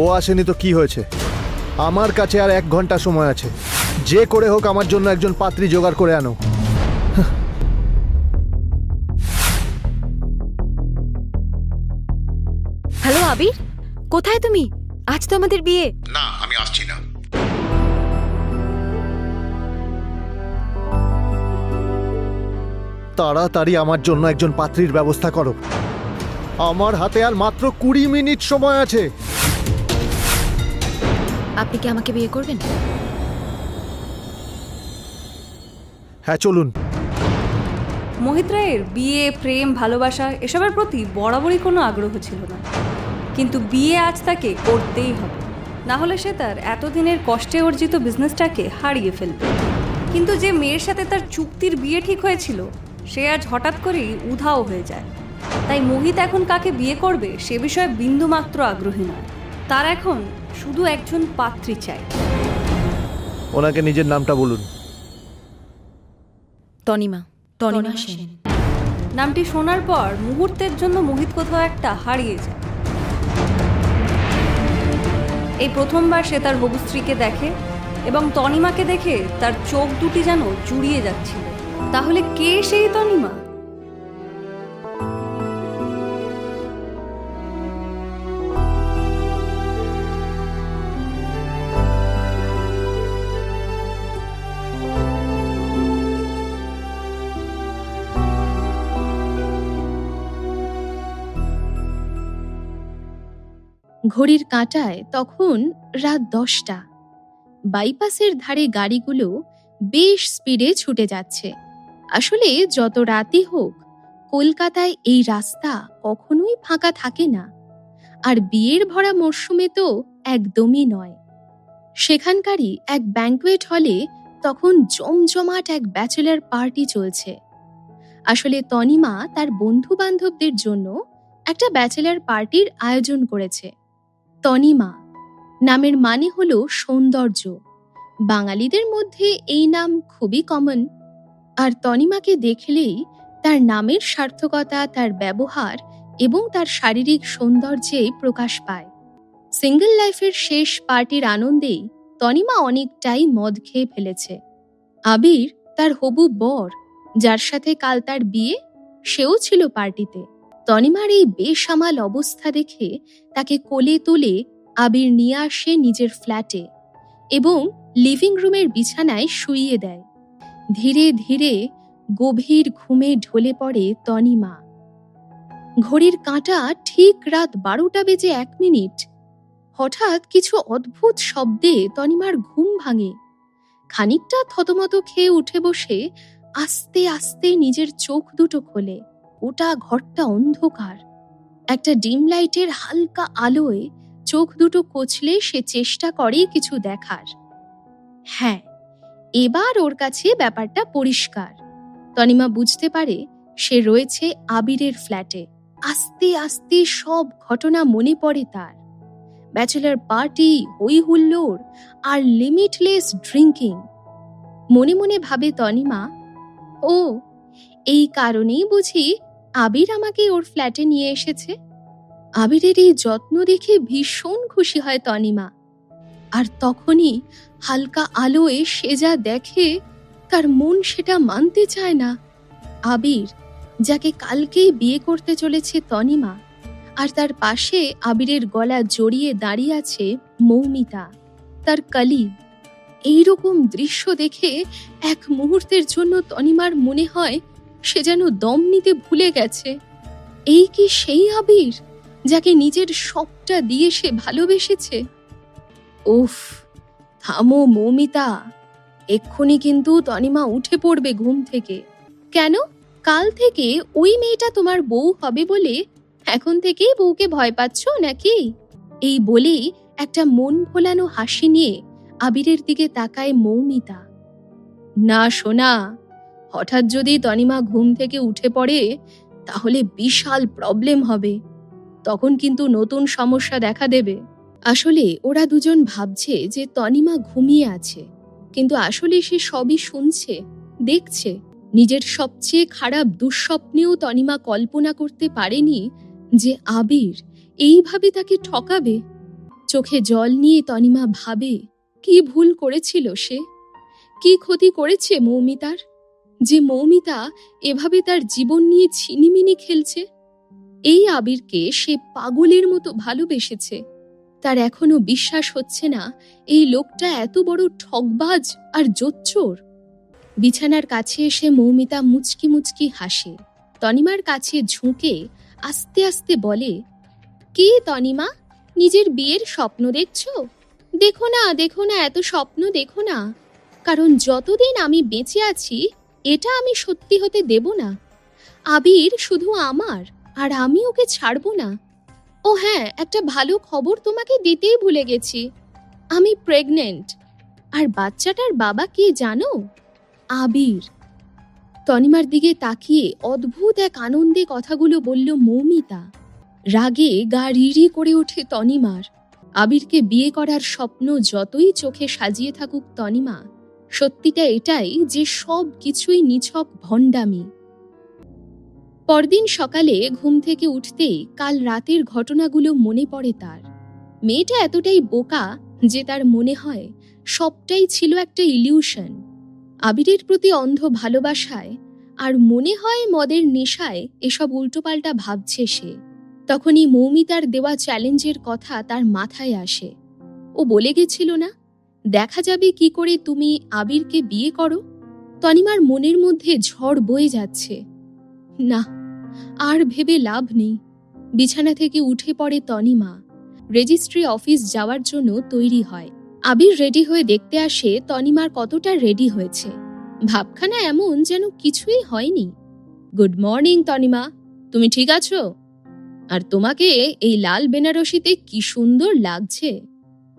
ও আসেনি তো কি হয়েছে? আমার কাছে আর এক ঘণ্টা সময় আছে। যে করে হোক আমার জন্য একজন পাত্রী জোগাড় করে আনো। হ্যালো আবির। কোথায় তুমি? আজ তো আমাদের বিয়ে। না আমি আসছি না। তাড়াতাড়ি আমার জন্য একজন পাত্রীর ব্যবস্থা করো। আমার হাতে আর মাত্র কুড়ি মিনিট সময় আছে। আপনি কি আমাকে বিয়ে করবেন? হ্যাঁ চলুন। মোহিত রায়ের বিয়ে প্রেম ভালোবাসা এসবের প্রতি বরাবরই কোনো আগ্রহ ছিল না। কিন্তু বিয়ে আজ তাকে করতেই হবে। না হলে সে তার এতদিনের কষ্টে অর্জিত বিজনেসটাকে হারিয়ে ফেলবে। কিন্তু যে মেয়ের সাথে তার চুক্তির বিয়ে ঠিক হয়েছিল সে আজ হঠাৎ করেই উধাও হয়ে যায়। তাই মোহিত এখন কাকে বিয়ে করবে সে বিষয়ে বিন্দুমাত্র আগ্রহী নয়। তার এখন শুধু একজন পাত্রী চাই। ওনাকে নিজের নামটা বলুন। তনিমা তনিমা সেন। নামটি শোনার পর মুহূর্তের জন্য মোহিত কোথাও একটা হারিয়ে যায়। এই প্রথমবার সে তার হবু স্ত্রীকে দেখে এবং তনিমাকে দেখে তার চোখ দুটি যেন জুড়িয়ে যাচ্ছিল। তাহলে কে সেই তনিমা? ঘড়ির কাঁটায় তখন রাত দশটা। বাইপাসের ধারে গাড়িগুলো বেশ স্পিডে ছুটে যাচ্ছে। আসলে যত রাতই হোক, কলকাতায় এই রাস্তা কখনোই ফাঁকা থাকে না। আর বিয়ের ভরা মরশুমে তো একদমই নয়। সেখানকারই এক ব্যাঙ্কোয়েট হলে তখন জমজমাট এক ব্যাচেলার পার্টি চলছে। আসলে তনিমা তার বন্ধু বান্ধবদের জন্য একটা ব্যাচেলার পার্টির আয়োজন করেছে। তনিমা নামের মানে হল সৌন্দর্য। বাঙালিদের মধ্যে এই নাম খুবই কমন আর তনিমাকে দেখলেই তার নামের সার্থকতা, তার ব্যবহার এবং তার শারীরিক সৌন্দর্যে প্রকাশ পায়। সিঙ্গেল লাইফের শেষ পার্টির আনন্দেই তনিমা অনেকটাই মদ খেয়ে ফেলেছে। আবির তার হবু বর, যার সাথে কাল তার বিয়ে, সেও ছিল পার্টিতে। তনিমার এই বেসামাল অবস্থা দেখে তাকে কোলে তুলে আবির নিয়ে আসে নিজের ফ্ল্যাটে এবং লিভিং রুমের বিছানায় শুইয়ে দেয়। ধীরে ধীরে গভীর ঘুমে ঢলে পড়ে তনিমা। ঘড়ির কাঁটা ঠিক রাত বারোটা বেজে এক মিনিট। হঠাৎ কিছু অদ্ভুত শব্দে তনিমার ঘুম ভাঙে। খানিকটা থতমত খেয়ে উঠে বসে আস্তে আস্তে নিজের চোখ দুটো খোলে। গোটা ঘরটা অন্ধকার। একটা ডিম লাইটের হালকা আলোয় চোখ দুটো কচলে সে চেষ্টা করে কিছু দেখার। হ্যাঁ এবার ওর কাছে ব্যাপারটা পরিষ্কার। তনিমা বুঝতে পারে সে রয়েছে আবিরের ফ্ল্যাটে। আস্তে আস্তে সব ঘটনা মনে পড়ে তার। ব্যাচেলার পার্টি হই হুল্লোড় আর লিমিটলেস ড্রিঙ্কিং। মনে মনে ভাবে তনিমা, ও, এই কারণেই বুঝি আবির আমাকে ওর ফ্ল্যাটে নিয়ে এসেছে। আবিরের এই যত্ন দেখে ভীষণ খুশি হয় তনিমা। আর তখনই হালকা আলোয় সে যা দেখে, তার মন সেটা মানতে চায় না। আবির, যাকে কালকেই বিয়ে করতে চলেছে তনিমা, আর তার পাশে আবিরের গলা জড়িয়ে দাঁড়িয়ে আছে মৌমিতা, তার কালিগ এইরকম দৃশ্য দেখে এক মুহূর্তের জন্য তনিমার মনে হয় সে যেন দম নিতে ভুলে গেছে। এই কি সেই আবির যাকে নিজের সবটা দিয়ে সে ভালোবেসেছে? উফ, থামো মৌমিতা। এক্ষুনি কিন্তু তনিমা উঠে পড়বে ঘুম থেকে। কেন? কাল থেকে ওই মেয়েটা তোমার বউ হবে বলে এখন থেকেই বউকে ভয় পাচ্ছ নাকি? এই বলেই একটা মন ভোলানো হাসি নিয়ে আবিরের দিকে তাকায় মৌমিতা। না সোনা হঠাৎ যদি তনিমা ঘুম থেকে উঠে পড়ে, তাহলে বিশাল প্রবলেম হবে। তখন কিন্তু নতুন সমস্যা দেখা দেবে। আসলে ওরা দুজন ভাবছে যে তনিমা ঘুমিয়ে আছে, কিন্তু আসলে সে সবই শুনছে, দেখছে। নিজের সবচেয়ে খারাপ দুঃস্বপ্নেও তনিমা কল্পনা করতে পারেনি যে আবির এইভাবে তাকে ঠকাবে। চোখে জল নিয়ে তনিমা ভাবে, কি ভুল করেছিল সে? কি ক্ষতি করেছে মৌমিতার? যে মৌমিতা এভাবে তার জীবন নিয়ে ছিনিমিনি খেলছে, এই আবিরকে সে পাগলের মতো ভালোবেসেছে। তার এখনও বিশ্বাস হচ্ছে না, এই লোকটা এত বড় ঠকবাজ আর জোচ্চোর। বিছানার কাছে এসে মৌমিতা মুচকি মুচকি হাসে। তনিমার কাছে ঝুঁকে আস্তে আস্তে বলে, কি তনিমা? নিজের বিয়ের স্বপ্ন দেখছ? দেখো না দেখো না, এত স্বপ্ন দেখো না। কারণ যতদিন আমি বেঁচে আছি এটা আমি সত্যি হতে দেব না। আবির শুধু আমার, আর আমি ওকে ছাড়বো না। ও হ্যাঁ একটা ভালো খবর তোমাকে দিতেই ভুলে গেছি। আমি প্রেগনেন্ট আর বাচ্চাটার বাবা কে জানো? আবির। তনিমার দিকে তাকিয়ে অদ্ভুত এক আনন্দে কথাগুলো বলল মৌমিতা। রাগে গা রিরি করে ওঠে তনিমার। আবিরকে বিয়ে করার স্বপ্ন যতই চোখে সাজিয়ে থাকুক তনিমা সত্যিটা এটাই যে সব কিছুই নিছক ভণ্ডামি। পরদিন সকালে ঘুম থেকে উঠতেই কাল রাতের ঘটনাগুলো মনে পড়ে তার। মেয়েটা এতটাই বোকা যে তার মনে হয় সবটাই ছিল একটা ইলিউশন। আবিরের প্রতি অন্ধ ভালোবাসায় আর মনে হয় মদের নেশায় এসব উল্টোপাল্টা ভাবছে সে। তখনই মৌমিতার দেওয়া চ্যালেঞ্জের কথা তার মাথায় আসে। ও বলে গেছিল না? দেখা যাবে কি করে তুমি আবিরকে বিয়ে করো? তনিমার মনের মধ্যে ঝড় বয়ে যাচ্ছে। না, আর ভেবে লাভ নেই। বিছানা থেকে উঠে পড়ে তনিমা। রেজিস্ট্রি অফিস যাওয়ার জন্য তৈরি হয়। আবির রেডি হয়ে দেখতে আসে তনিমার কতটা রেডি হয়েছে। ভাবখানা এমন যেন কিছুই হয়নি। Good morning, Tanima. তুমি ঠিক আছো? আর তোমাকে এই লাল বেনারসিতে কি সুন্দর লাগছে।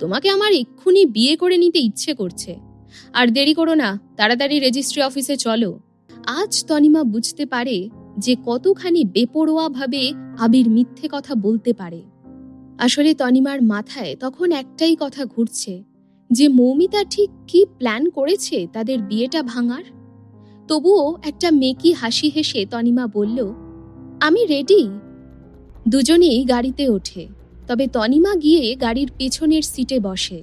তোমাকে আমার এক্ষুনি বিয়ে করে নিতে ইচ্ছে করছে। আর দেরি করো না, তাড়াতাড়ি রেজিস্ট্রি অফিসে চলো। আজ তনিমা বুঝতে পারে যে কতখানি বেপরোয়াভাবে আবির মিথ্যে কথা বলতে পারে। আসলে তনিমার মাথায় তখন একটাই কথা ঘুরছে, যে মৌমিতা ঠিক কি প্ল্যান করেছে তাদের বিয়েটা ভাঙার? তবুও একটা মেকি হাসি হেসে তনিমা বলল, আমি রেডি দুজনেই গাড়িতে ওঠে। তবে তনিমা গিয়ে গাড়ির পেছনের সিটে বসে।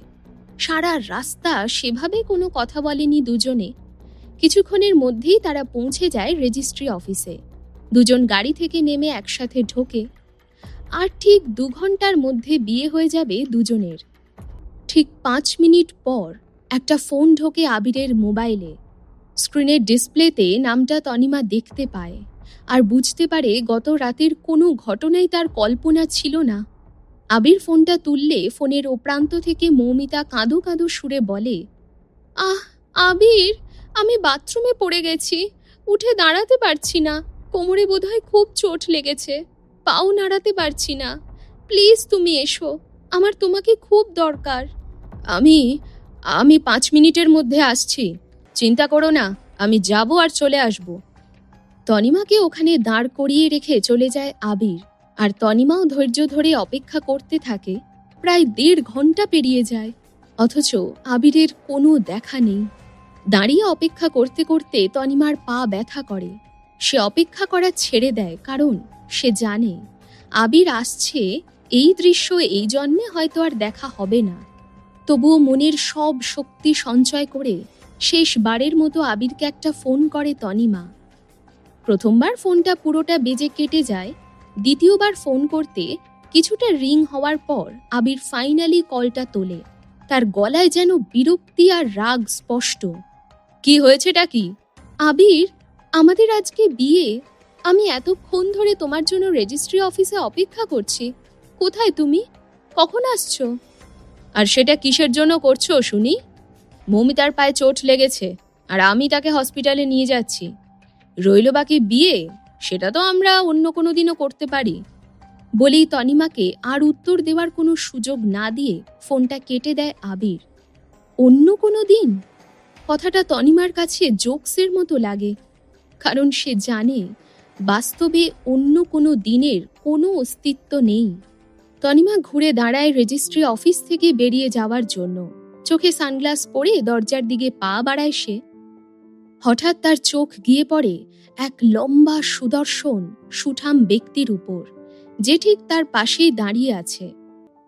সারা রাস্তা সেভাবে কোনো কথা বলেনি দুজনে। কিছুক্ষণের মধ্যেই তারা পৌঁছে যায় রেজিস্ট্রি অফিসে। দুজন গাড়ি থেকে নেমে একসাথে ঢোকে। আর ঠিক দু ঘণ্টার মধ্যে বিয়ে হয়ে যাবে দুজনের। ঠিক পাঁচ মিনিট পর একটা ফোন ঢোকে আবিরের মোবাইলে। স্ক্রিনের ডিসপ্লেতে নামটা তনিমা দেখতে পায়। আর বুঝতে পারে গত রাতের কোনো ঘটনাই তার কল্পনা ছিল না। আবির ফোনটা তুললে ফোনের ও প্রান্ত থেকে মৌমিতা কাঁদো কাঁদো সুরে বলে, আহ, আবির, আমি বাথরুমে পড়ে গেছি। উঠে দাঁড়াতে পারছি না। কোমরে বোধহয় খুব চোট লেগেছে। পাও নাড়াতে পারছি না। প্লিজ তুমি এসো। আমার তোমাকে খুব দরকার। আমি আমি পাঁচ মিনিটের মধ্যে আসছি। চিন্তা করো না, আমি যাব আর চলে আসব। তনিমাকে ওখানে দাঁড় করিয়ে রেখে চলে যায় আবির। আর তনিমাও ধৈর্য ধরে অপেক্ষা করতে থাকে, প্রায় দেড় ঘণ্টা পেরিয়ে যায়, অথচ আবিরের কোনো দেখা নেই। দাঁড়িয়ে অপেক্ষা করতে করতে তনিমার পা ব্যথা করে। সে অপেক্ষা করা ছেড়ে দেয়, কারণ সে জানে আবির আসছে, এই দৃশ্য এই জন্মে হয়তো আর দেখা হবে না। তবুও মনের সব শক্তি সঞ্চয় করে শেষবারের মতো আবিরকে একটা ফোন করে তনিমা। প্রথমবার ফোনটা পুরোটা বেজে কেটে যায় দ্বিতীয়বার ফোন করতে কিছুটা রিং হওয়ার পর আবির ফাইনালি কলটা তোলে। তার গলায় যেন বিরক্তি আর রাগ স্পষ্ট। কি হয়েছেটা কি? আবির, আমাদের আজকে বিয়ে। আমি এতক্ষণ ধরে তোমার জন্য রেজিস্ট্রি অফিসে অপেক্ষা করছি। কোথায় তুমি? কখন আসছো? আর সেটা কিসের জন্য করছ, শুনি? মৌমিতার পায়ে চোট লেগেছে, আর আমি তাকে হসপিটালে নিয়ে যাচ্ছি। রইল বাকি বিয়ে? সেটা তো আমরা অন্য কোনো দিনও করতে পারি। বলেই তনিমাকে আর উত্তর দেওয়ার কোনো সুযোগ না দিয়ে ফোনটা কেটে দেয় আবির। অন্য কোনো দিন? কথাটা তনিমার কাছে জোকসের মতো লাগে, কারণ সে জানে বাস্তবে অন্য কোনো দিনের কোনো অস্তিত্ব নেই। তনিমা ঘুরে দাঁড়ায় রেজিস্ট্রি অফিস থেকে বেরিয়ে যাওয়ার জন্য। চোখে সানগ্লাস পরে দরজার দিকে পা বাড়ায় সে। হঠাৎ তার চোখ গিয়ে পড়ে এক লম্বা সুদর্শন, সুঠাম ব্যক্তির উপর, যে ঠিক তার পাশেই দাঁড়িয়ে আছে।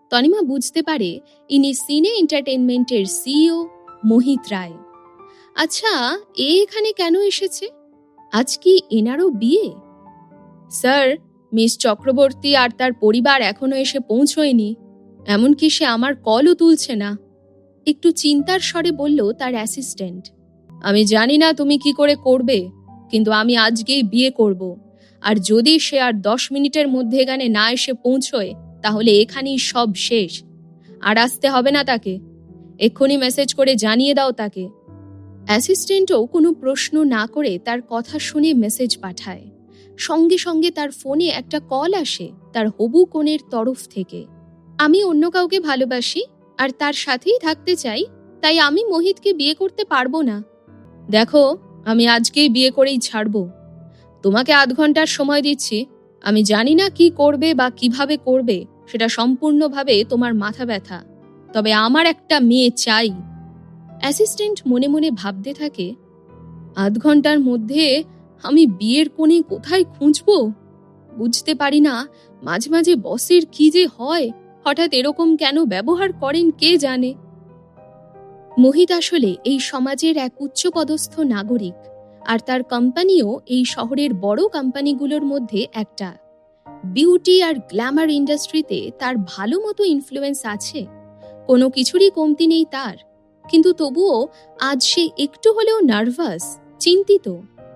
তনিমা বুঝতে পারে ইনি সিনে এন্টারটেনমেন্টের সিইও মোহিত রায়। আচ্ছা এ এখানে কেন এসেছে? আজ কি এনারও বিয়ে? স্যার, মিস চক্রবর্তী আর তার পরিবার এখনও এসে পৌঁছয়নি। এমনকি সে আমার কলও তুলছে না। একটু চিন্তার স্বরে বলল তার অ্যাসিস্ট্যান্ট। আমি জানি না তুমি কি করে করবে, কিন্তু আমি আজকেই বিয়ে করব। আর যদি সে আর দশ মিনিটের মধ্যে এখানে না এসে পৌঁছয়, তাহলে এখানেই সব শেষ। আর আসতে হবে না তাকে। এক্ষুনি মেসেজ করে জানিয়ে দাও তাকে। অ্যাসিস্ট্যান্টও কোনো প্রশ্ন না করে তার কথা শুনে মেসেজ পাঠায়। সঙ্গে সঙ্গে তার ফোনে একটা কল আসে তার হবু কোণের তরফ থেকে। আমি অন্য কাউকে ভালোবাসি, আর তার সাথেই থাকতে চাই, তাই আমি মোহিতকে বিয়ে করতে পারব না। দেখো, আমি আজকেই বিয়ে করেই ছাড়বো। তোমাকে আধ ঘণ্টার সময় দিচ্ছি। আমি জানি না কি করবে বা কীভাবে করবে, সেটা সম্পূর্ণভাবে তোমার মাথা ব্যথা। তবে আমার একটা মেয়ে চাই। অ্যাসিস্ট্যান্ট মনে মনে ভাবতে থাকে, আধ ঘণ্টার মধ্যে আমি বিয়ের কোণে কোথায় খুঁজবো? বুঝতে পারি না, মাঝে মাঝে বসের কি যে হয়? হঠাৎ এরকম কেন ব্যবহার করেন কে জানে? মোহিত আসলে এই সমাজের এক উচ্চপদস্থ নাগরিক, আর তার কোম্পানিও এই শহরের বড় কোম্পানিগুলোর মধ্যে একটা। বিউটি আর গ্ল্যামার ইন্ডাস্ট্রিতে তার ভালো মতো ইনফ্লুয়েন্স আছে, কোনো কিছুরই কমতি নেই তার। কিন্তু তবুও আজ সে একটু হলেও নার্ভাস চিন্তিত।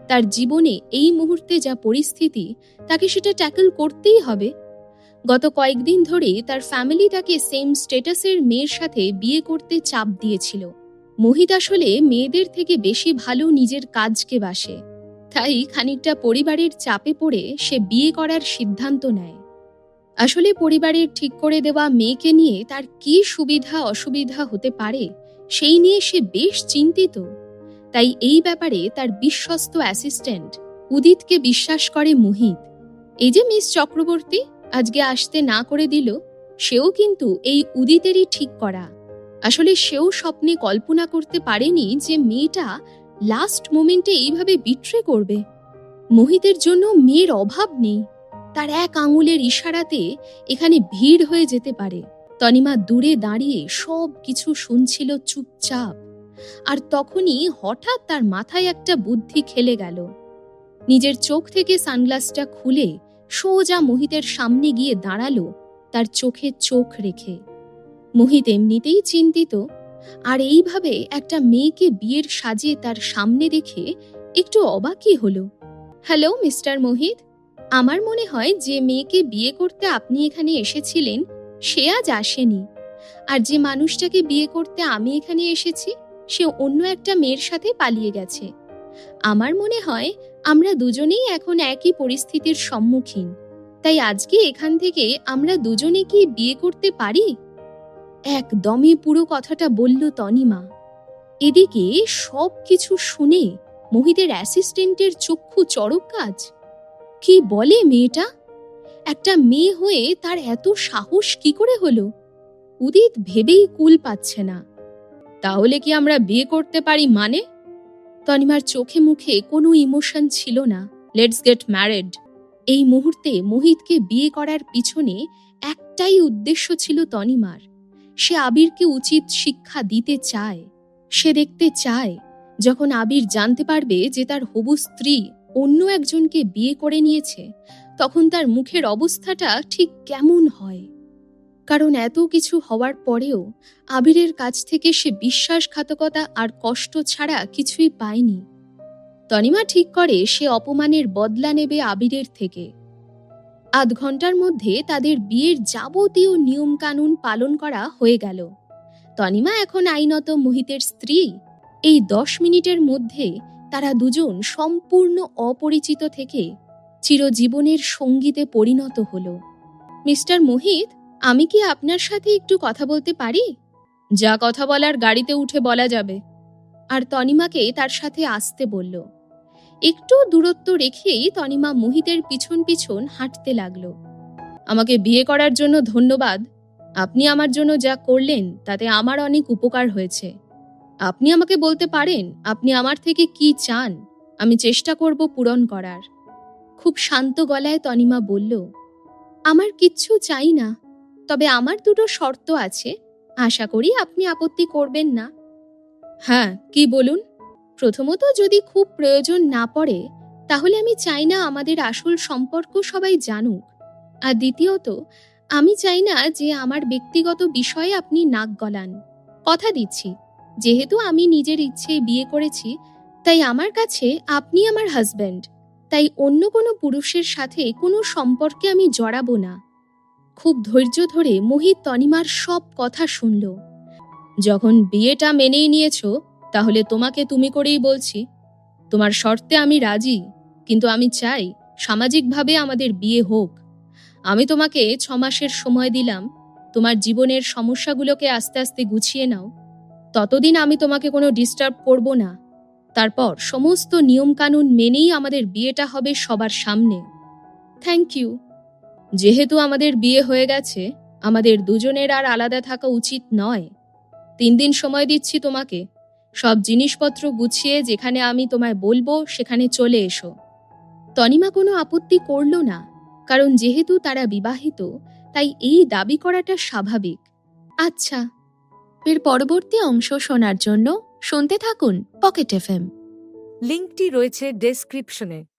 তার জীবনে এই মুহূর্তে যা পরিস্থিতি, তাকে সেটা ট্যাকল করতেই হবে। গত কয়েকদিন ধরে তার ফ্যামিলি তাকে সেম স্টেটাসের মেয়ের সাথে বিয়ে করতে চাপ দিয়েছিল। মোহিত আসলে মেয়েদের থেকে বেশি ভালো নিজের কাজকে বাসে। তাই খানিকটা পরিবারের চাপে পড়ে সে বিয়ে করার সিদ্ধান্ত নেয়। আসলে পরিবারের ঠিক করে দেওয়া মেয়েকে নিয়ে তার কি সুবিধা অসুবিধা হতে পারে, সেই নিয়ে সে বেশ চিন্তিত। তাই এই ব্যাপারে তার বিশ্বস্ত অ্যাসিস্ট্যান্ট উদিতকে বিশ্বাস করে মোহিত। এই যে মিস চক্রবর্তী আজকে আসতে না করে দিল, সেও কিন্তু এই উদিতেরই ঠিক করা। আসলে সেও স্বপ্নে কল্পনা করতে পারেনি যে মেয়েটা লাস্ট মোমেন্টে এইভাবে বিট্রে করবে। মোহিতের জন্য মেয়ের অভাব নেই। তার এক আঙুলের ইশারাতে এখানে ভিড় হয়ে যেতে পারে। তনিমা দূরে দাঁড়িয়ে সব কিছু শুনছিল চুপচাপ। আর তখনই হঠাৎ তার মাথায় একটা বুদ্ধি খেলে গেল। নিজের চোখ থেকে সানগ্লাসটা খুলে সোজা মোহিতের সামনে গিয়ে দাঁড়াল, তার চোখে চোখ রেখে। মোহিত এমনিতেই চিন্তিত, আর এইভাবে একটা মেয়েকে বিয়ের সাজে তার সামনে দেখে একটু অবাকই হলো। হ্যালো, মিস্টার মোহিত, আমার মনে হয় যে মেয়েকে বিয়ে করতে আপনি এখানে এসেছিলেন, সে আজ আসেনি। আর যে মানুষটাকে বিয়ে করতে আমি এখানে এসেছি, সে অন্য একটা মেয়ের সাথে পালিয়ে গেছে। আমার মনে হয় আমরা দুজনেই এখন একই পরিস্থিতির সম্মুখীন। তাই আজকে এখান থেকে আমরা দুজনে কি বিয়ে করতে পারি? একদমই পুরো কথাটা বলল তনিমা। এদিকে সব কিছু শুনে মোহিতের অ্যাসিস্ট্যান্টের চক্ষু চড়ক কাজ। কি বলে মেয়েটা? একটা মেয়ে হয়ে তার এত সাহস কি করে হলো? উদিত ভেবেই কুল পাচ্ছে না। তাহলে কি আমরা বিয়ে করতে পারি মানে? তনিমার চোখে মুখে কোনো ইমোশন ছিল না। লেটস গেট ম্যারেড এই মুহূর্তে মোহিতকে বিয়ে করার পিছনে একটাই উদ্দেশ্য ছিল তনিমার। সে আবিরকে উচিত শিক্ষা দিতে চায়। সে দেখতে চায়, যখন আবির জানতে পারবে যে তার হবু স্ত্রী অন্য একজনকে বিয়ে করে নিয়েছে, তখন তার মুখের অবস্থাটা ঠিক কেমন হয়। কারণ এত কিছু হওয়ার পরেও আবিরের কাছ থেকে সে বিশ্বাসঘাতকতা আর কষ্ট ছাড়া কিছুই পায়নি। তনিমা ঠিক করে সে অপমানের বদলা নেবে আবিরের থেকে। আধ ঘণ্টার মধ্যে তাদের বিয়ের যাবতীয় নিয়মকানুন পালন করা হয়ে গেল। তনিমা এখন আইনত মোহিতের স্ত্রী। এই দশ মিনিটের মধ্যে তারা দুজন সম্পূর্ণ অপরিচিত থেকে চিরজীবনের সঙ্গীতে পরিণত হল। মিস্টার মোহিত আমি কি আপনার সাথে একটু কথা বলতে পারি? যা কথা বলার গাড়িতে উঠে বলা যাবে। আর তনিমাকে তার সাথে আসতে বলল। একটু দূরত্ব রেখেই তনিমা মোহিতের পিছন পিছন হাঁটতে লাগল। আমাকে বিয়ে করার জন্য ধন্যবাদ। আপনি আমার জন্য যা করলেন, তাতে আমার অনেক উপকার হয়েছে। আপনি আমাকে বলতে পারেন, আপনি আমার থেকে কি চান? আমি চেষ্টা করব পূরণ করার। খুব শান্ত গলায় তনিমা বলল, আমার কিচ্ছু চাই না। তবে আমার দুটো শর্ত আছে। আশা করি আপনি আপত্তি করবেন না। হ্যাঁ কি বলুন? প্রথমত যদি খুব প্রয়োজন না পড়ে, তাহলে আমি চাই না আমাদের আসল সম্পর্ক সবাই জানুক। আর দ্বিতীয়ত, আমি চাই না যে আমার ব্যক্তিগত বিষয়ে আপনি নাক গলান। কথা দিচ্ছি, যেহেতু আমি নিজের ইচ্ছে বিয়ে করেছি, তাই আমার কাছে আপনি আমার হাজব্যান্ড তাই অন্য কোনো পুরুষের সাথে কোনো সম্পর্কে আমি জড়াবো না। খুব ধৈর্য ধরে মোহিত তনিমার সব কথা শুনল। যখন বিয়েটা মেনেই নিয়েছ, তাহলে তোমাকে তুমি করেই বলছি। তোমার শর্তে আমি রাজি, কিন্তু আমি চাই সামাজিকভাবে আমাদের বিয়ে হোক। আমি তোমাকে ছ মাসের সময় দিলাম। তোমার জীবনের সমস্যাগুলোকে আস্তে আস্তে গুছিয়ে নাও। ততদিন আমি তোমাকে কোনো ডিস্টার্ব করব না। তারপর সমস্ত নিয়মকানুন মেনেই আমাদের বিয়েটা হবে সবার সামনে। থ্যাংক ইউ যেহেতু আমাদের বিয়ে হয়ে গেছে, আমাদের দুজনের আর আলাদা থাকা উচিত নয়। তিন দিন সময় দিচ্ছি তোমাকে। সব জিনিসপত্র গুছিয়ে যেখানে আমি তোমায় বলব, সেখানে চলে এসো। তনিমা কোনো আপত্তি করল না, কারণ যেহেতু তারা বিবাহিত, তাই এই দাবি করাটা স্বাভাবিক। আচ্ছা এর পরবর্তী অংশ শোনার জন্য শুনতে থাকুন পকেট এফএম লিঙ্কটি রয়েছে ডেসক্রিপশনে।